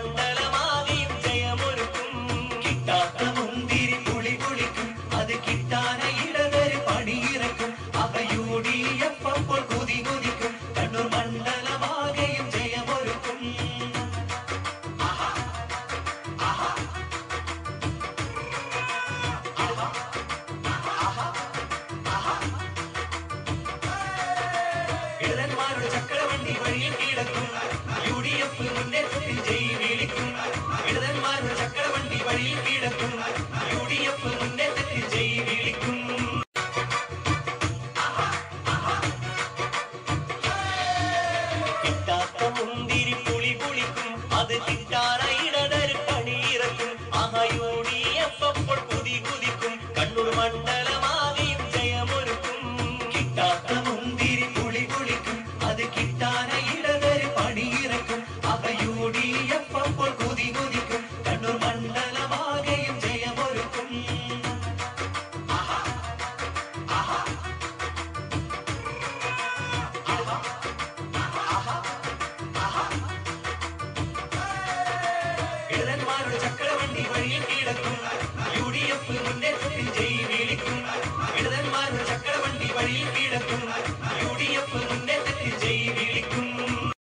மண்டலமாதி ஜெயமொருக்கும் கிட்டாத்த முந்திரி புளி புளிக்கும். அது கிட்டான இடதரு பணி இறக்கும். அவையூடி எப்போல் குதி குதிக்கும். கண்ணூர் மண்டலமாகையும் ஜெயமொருக்கும் இடதன்மாரோட சக்கரவண்டி வழியில் கிடக்கும். முன்னேற்றத்தில் ஜெய்வி மண்டலமாகி ஜெயமொருக்கும். கிட்டாத்த முந்திரி புளி புளிக்கும். அது கிட்டான இடதரு பணி இறக்கும். அவையூடி எப்பம் போல் குதி குதிக்கும். கண்ணூர் மண்டலமாகையும் ஜெயமொருக்கும். சக்கரவண்டி வழியில் கிடக்கும். யூடிஎஃப் முன்னேற்றத்தின் செய்தி